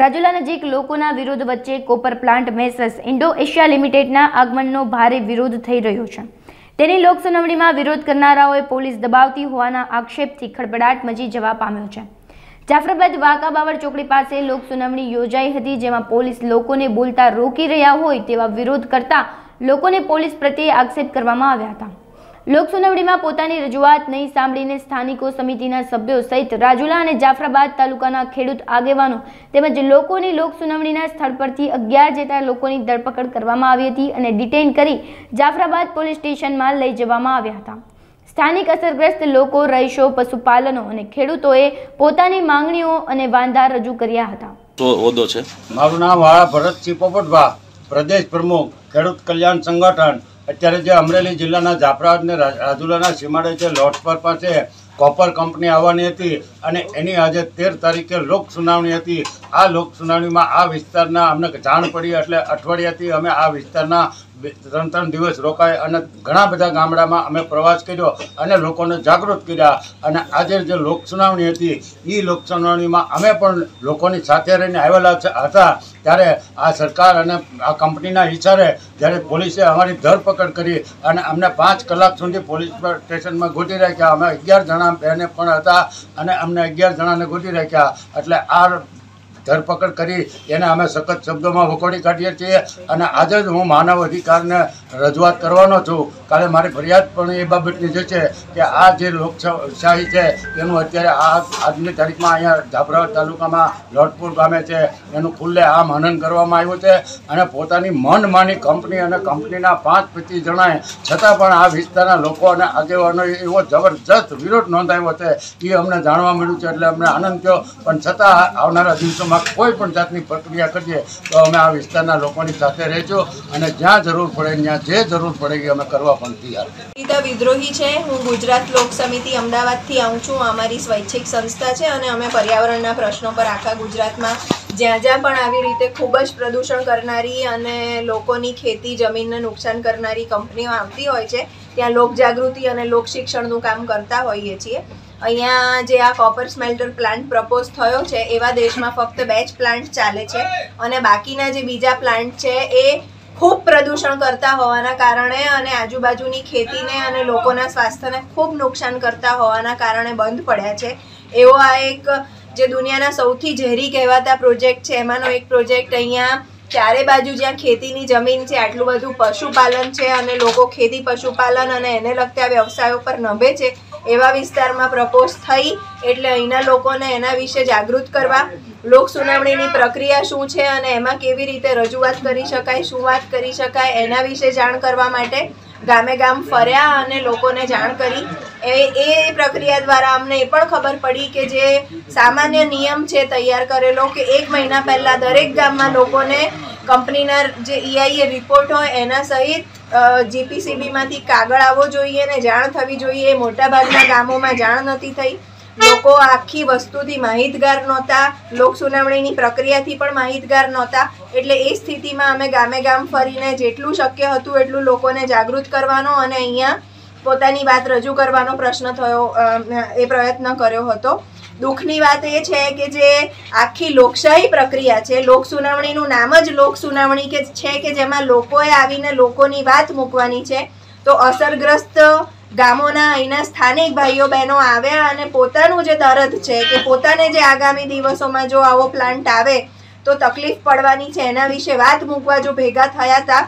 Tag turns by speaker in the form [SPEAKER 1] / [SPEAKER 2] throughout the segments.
[SPEAKER 1] રાજુલા નજીક લોકોના વિરોધ વચ્ચે copper plant messrs Indo Asia લિમિટેડના આગમનનો ભારે વિરોધ થઈ રહ્યો છે. તેની લોકસુનાવણીમાં વિરોધ કરનારાઓએ પોલીસ દબાવતી હોવાના આક્ષેપથી ખડબડાટ મચી જવા પામ્યો છે. જાફરાબાદ વાઘા બાવળ ચોકડી પાસે લોકસુનાવણી યોજાઈ હતી, જેમાં પોલીસ લોકોને બોલતા રોકી રહ્યા હોય તેવા વિરોધ કરતા લોકોને પોલીસ પ્રત્યે આક્ષેપ કરવામાં આવ્યા હતા. લોકસુનાવણીમાં પોતાની રજૂઆત નહીં સાંભળીને સ્થાનિકો સમિતિના સભ્યો સહિત રાજુલા અને જાફરાબાદ તાલુકાના ખેડૂત આગેવાનો તેમજ લોકોની લોકસુનાવણીના સ્થળ પરથી અગિયાર જેટલા લોકોની ધરપકડ કરવામાં આવી હતી અને ડિટેઇન કરી જાફરાબાદ પોલીસ સ્ટેશનમાં લઈ જવામાં આવ્યા હતા. સ્થાનિક અસરગ્રસ્ત લોકો રહીશો પશુપાલનો અને ખેડૂતોએ પોતાની માંગણીઓ અને વાંધા રજૂ કર્યા હતા.
[SPEAKER 2] છે?
[SPEAKER 3] મારું નામ વાળા ભરતસિંહ પોપટભા પ્રદેશ પ્રમુખ ખેડૂત કલ્યાણ સંગઠન અત્યારે જે અમરેલી જિલ્લાના જાફરા ને રાજુલાના સીમાડે જે લોટપર પાસે કોપર કંપની આવવાની હતી અને એની આજે તેર તારીખે લોક સુનાવણી હતી. આ લોક સુનાવણીમાં આ વિસ્તારના અમને જાણ પડી એટલે અઠવાડિયાથી અમે આ વિસ્તારના ત્રણ ત્રણ દિવસ રોકાય અને ઘણા બધા ગામડામાં અમે પ્રવાસ કર્યો અને લોકોને જાગૃત કર્યા. અને આજે જે લોકસુનાવણી હતી એ લોકસુનાવણીમાં અમે પણ લોકોની સાથે રહીને આવેલા હતા. ત્યારે આ સરકાર અને આ કંપનીના હિસારે જ્યારે પોલીસે અમારી ધરપકડ કરી અને અમને પાંચ કલાક સુધી પોલીસ સ્ટેશનમાં ગોતી રાખ્યા. અમે અગિયાર જણા બહેને પણ હતા અને અમને અગિયાર જણાને ગોતી રાખ્યા. એટલે આ ધરપકડ કરી એને અમે સખત શબ્દોમાં વખોડી કાઢીએ છીએ અને આજે જ હું માનવ અધિકારને રજૂઆત કરવાનો છું. કાલે મારી ફરિયાદ પણ એ બાબતની જે છે કે આ જે લોકશાહી છે, એનું અત્યારે આ આજની તારીખમાં અહીંયા જાફરાબાદ તાલુકામાં લોટપુર ગામે છે. એનું ખુલ્લે આમ હનન કરવામાં આવ્યું છે અને પોતાની મનમાની કંપની અને કંપનીના પાંચ પચીસ જણાએ છતાં પણ આ વિસ્તારના લોકો અને આગેવાનો એવો જબરજસ્ત વિરોધ નોંધાયો છે. એ અમને જાણવા મળ્યું છે એટલે અમને આનંદ થયો. પણ છતાં આવનારા દિવસોમાં કોઈ પણ જાતની પ્રક્રિયા કરીએ તો અમે આ વિસ્તારના લોકોની સાથે રહેજો અને જ્યાં જરૂર પડે ત્યાં જે જરૂર પડે અમે કરવા પણ તૈયાર.
[SPEAKER 4] ગીતા વિદ્રોહી છે. હું ગુજરાત લોક સમિતિ અમદાવાદથી આવું છું. અમારી સ્વૈચ્છિક સંસ્થા છે અને અમે પર્યાવરણના પ્રશ્નો પર આખા ગુજરાતમાં જ્યાં જ્યાં પણ આવી રીતે ખૂબ જ પ્રદૂષણ કરનારી અને લોકોની ખેતી, જમીનને નુકસાન કરનારી કંપનીઓ આવતી હોય છે, ત્યાં લોક જાગૃતિ અને લોક શિક્ષણનું કામ કરતા હોઈએ છીએ. અહીંયા જે આ કોપર સ્મેલ્ટર પ્લાન્ટ પ્રપોઝ થયો છે, એવા દેશમાં ફક્ત બે જ પ્લાન્ટ ચાલે છે. અને બાકીના જે બીજા પ્લાન્ટ છે, એ ખૂબ પ્રદૂષણ કરતા હોવાના કારણે અને આજુબાજુની ખેતીને અને લોકોના સ્વાસ્થ્યને ખૂબ નુકસાન કરતા હોવાના કારણે બંધ પડ્યા છે. એવો આ એક જે દુનિયાના સૌથી ઝેરી કહેવાતા પ્રોજેક્ટ છે, એમાંનો એક પ્રોજેક્ટ અહીંયા ચારે બાજુ જ્યાં ખેતીની જમીન છે, આટલું બધું પશુપાલન છે અને લોકો ખેતી પશુપાલન અને એને લગતા વ્યવસાયો પર નભે છે. એવા વિસ્તારમાં પ્રપોઝ થઈ એટલે અહીંના લોકોને એના વિશે જાગૃત કરવા. લોક સુનાવણીની પ્રક્રિયા શું છે અને એમાં કેવી રીતે રજૂઆત કરી શકાય, શું વાત કરી શકાય, એના વિશે જાણ કરવા માટે ગામે ગામ ફર્યા અને લોકોને જાણ કરી. એ એ પ્રક્રિયા દ્વારા અમને એ પણ ખબર પડી કે જે સામાન્ય નિયમ છે તૈયાર કરેલો કે એક મહિના પહેલાં દરેક ગામમાં લોકોને કંપનીના જે ઈઆઈએ રિપોર્ટ હોય એના સહિત જીપીસીબીમાંથી કાગળ આવવો જોઈએ ને જાણ થવી જોઈએ. મોટાભાગના ગામોમાં જાણ નથી થઈ. લોકો આખી વસ્તુથી માહિતગાર નહોતા. લોક સુનાવણીની પ્રક્રિયાથી પણ માહિતગાર નહોતા. એટલે એ સ્થિતિમાં અમે ગામે ગામ ફરીને જેટલું શક્ય હતું એટલું લોકોને જાગૃત કરવાનો અને અહીંયા પોતાની વાત રજૂ કરવાનો પ્રશ્ન થયો એ પ્રયત્ન કર્યો હતો. દુઃખની વાત એ છે કે જે આખી લોકશાહી પ્રક્રિયા છે, લોક સુનાવણીનું નામ જ લોક સુનાવણી કે છે કે જેમાં લોકોએ આવીને લોકોની વાત મૂકવાની છે, તો અસરગ્રસ્ત ગામોના અહીંના સ્થાનિક ભાઈઓ બહેનો આવ્યા અને પોતાનું જે દરદ છે કે પોતાને જે આગામી દિવસોમાં જો આવો પ્લાન્ટ આવે, તો તકલીફ પડવાની છે. એના વિશે વાત મૂકવા જો ભેગા થયા હતા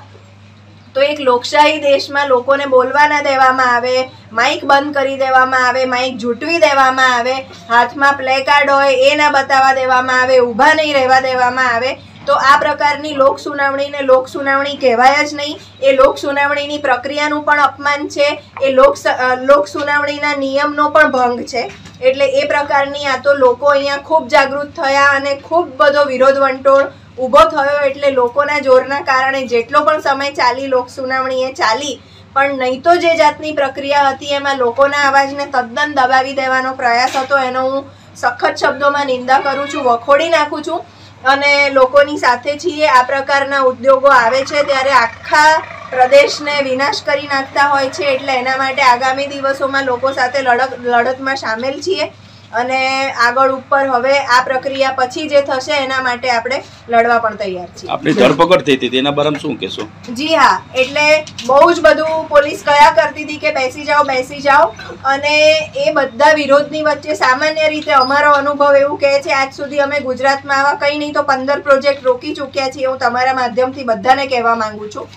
[SPEAKER 4] તો એક લોકશાહી દેશમાં લોકોને બોલવા ના દેવામાં આવે માઇક બંધ કરી દેવામાં આવે માઇક ઝૂંટવી દેવામાં આવે, હાથમાં પ્લે કાર્ડ હોય એ ના બતાવવા દેવામાં આવે, ઊભા નહીં રહેવા દેવામાં આવે, તો આ પ્રકારની લોક સુનાવણીને લોક સુનાવણી કહેવાય જ નહીં. એ લોક સુનાવણીની પ્રક્રિયાનું પણ અપમાન છે. એ લોક લોક સુનાવણીના નિયમનો પણ ભંગ છે. એટલે એ પ્રકારની આ તો લોકો અહીંયા ખૂબ જાગૃત થયા અને ખૂબ બધો વિરોધ વંટોળ ઊભો થયો એટલે લોકોના જોરના કારણે જેટલો પણ સમય ચાલી લોક સુનાવણી એ ચાલી, પણ નહીં તો જે જાતની પ્રક્રિયા હતી એમાં લોકોના અવાજને તદ્દન દબાવી દેવાનો પ્રયાસ હતો, એનો હું સખત શબ્દોમાં નિંદા કરું છું, વખોડી નાખું છું. અને લોકોની સાથે છીએ, આ પ્રકારના ઉદ્યોગો આવે છે ત્યારે આખા પ્રદેશને વિનાશ કરી નાખતા હોય છે, એટલે એના માટે આગામી દિવસોમાં લોકો સાથે લડત લડતમાં સામેલ છીએ. અને આગળ ઉપર હવે આ પ્રક્રિયા પછી જે થશે એના માટે આપણે લડવા પણ તૈયાર છીએ.
[SPEAKER 2] આપણી ધરપકડ થઈ હતી તેના બારામાં શું કહેશો?
[SPEAKER 4] જી હા એટલે બહુ જ બધું પોલીસ કયા કરતી હતી કે બેસી જાઓ બેસી જાઓ. અને એ બધા વિરોધની વચ્ચે સામાન્ય રીતે અમારો અનુભવ એવું કહે છે આજ સુધી અમે ગુજરાતમાં આવા કંઈ નહીં તો પંદર પ્રોજેક્ટ રોકી ચૂક્યા છીએ. હું તમારા માધ્યમથી બધાને કહેવા માંગુ છું.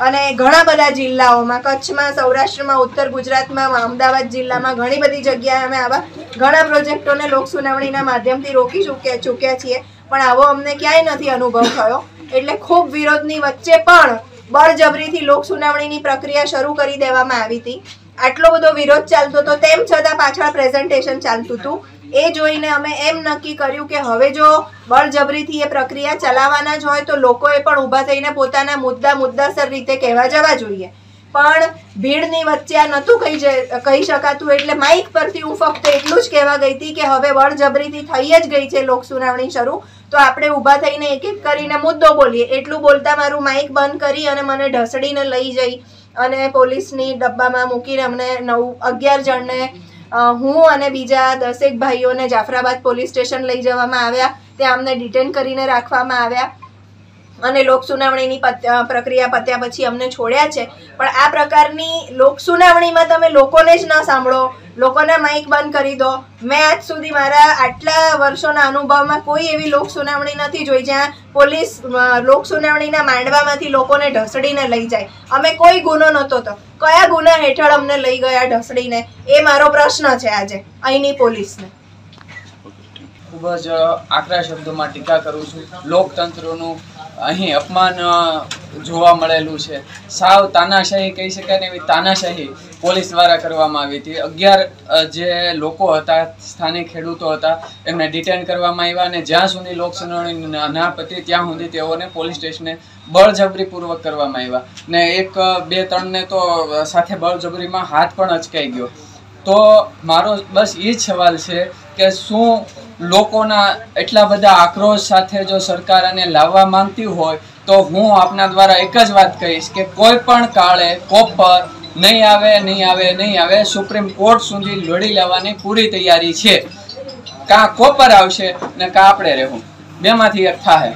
[SPEAKER 4] અને ઘણા બધા જિલ્લાઓમાં, કચ્છમાં, સૌરાષ્ટ્રમાં, ઉત્તર ગુજરાતમાં, અમદાવાદ જિલ્લામાં ઘણી બધી જગ્યાએ અમે આવા ઘણા પ્રોજેક્ટોને લોક સુનાવણીના માધ્યમથી રોકી ચૂક્યા ચૂક્યા છીએ. પણ આવો અમને ક્યાંય નથી અનુભવ થયો. એટલે ખૂબ વિરોધની વચ્ચે પણ બળજબરીથી લોક સુનાવણીની પ્રક્રિયા શરૂ કરી દેવામાં આવી હતી. આટલો બધો વિરોધ ચાલતો હતો તેમ છતાં પાછળ પ્રેઝન્ટેશન ચાલતું હતું. એ જોઈને અમે એમ નક્કી કર્યું કે હવે જો બળજબરીથી એ પ્રક્રિયા ચલાવવાના જ હોય તો લોકોએ પણ ઊભા થઈને પોતાના મુદ્દા મુદ્દાસર રીતે કહેવા જવા જોઈએ. પણ ભીડની વચ્ચે આ નહોતું કહી કહી શકાતું એટલે માઇક પરથી હું ફક્ત એટલું જ કહેવા ગઈ હતી કે હવે બળજબરીથી થઈ જ ગઈ છે લોક સુનાવણી શરૂ. તો આપણે ઊભા થઈને એક એક કરીને મુદ્દો બોલીએ. એટલું બોલતા મારું માઇક બંધ કરી અને મને ઢસડીને લઈ જઈ અને પોલીસની ડબ્બામાં મૂકીને અમને નવ, અગિયાર જણને હું અને બીજા દસેક ભાઈઓને જાફરાબાદ પોલીસ સ્ટેશન લઈ જવામાં આવ્યા. ત્યાં અમને ડિટેન કરીને રાખવામાં આવ્યા. અને લોક સુનાવણીની પ્રક્રિયા પત્યા પછી અમને છોડ્યા છે. પણ આ પ્રકારની લોક સુનાવણીમાં તમે લોકોને જ ન સાંભળો. લોકોના માઇક બંધ કરી દો. મેં આજ સુધી મારા આટલા વર્ષોના અનુભવમાં કોઈ એવી લોક સુનાવણી નથી જોઈ જ્યાં પોલીસ લોક સુનાવણીના માંડવામાંથી લોકોને ઢસડીને લઈ જાય. અમે કોઈ ગુનો નહોતો તો. કયા ગુના હેઠળ અમને લઈ ગયા ઢસડીને? એ મારો પ્રશ્ન છે આજે અહીંની પોલીસને.
[SPEAKER 5] ખૂબ જ આકરા શબ્દોમાં ટીકા કરું છું. લોકતંત્રનું અહીં અપમાન જોવા મળેલું છે. સાવ તાનાશાહી કહી શકાય ને એવી તાનાશાહી પોલીસ દ્વારા કરવામાં આવી હતી. અગિયાર જે લોકો હતા, સ્થાનિક ખેડૂતો હતા, એમને ડિટેન કરવામાં આવ્યા અને જ્યાં સુધી લોક ના પતી ત્યાં સુધી તેઓને પોલીસ સ્ટેશને બળજબરીપૂર્વક કરવામાં આવ્યા. ને એક બે, ત્રણને તો સાથે બળજબરીમાં હાથ પણ અચકાઈ ગયો. તો મારો બસ એ જ સવાલ છે કે શું લોકોના એટલા બધા આક્રોશ સાથે જો સરકાર આને લાવવા માંગતી હોય, તો હું આપના દ્વારા એક જ વાત કહીશ કે કોઈ પણ કાળે કોપર નહીં આવે નહીં આવે નહીં આવે, સુપ્રીમ કોર્ટ સુધી લડી લેવાની પૂરી તૈયારી છે. કાં કોપર આવશે ને કાં આપણે રહેવું. બેમાંથી એક થાય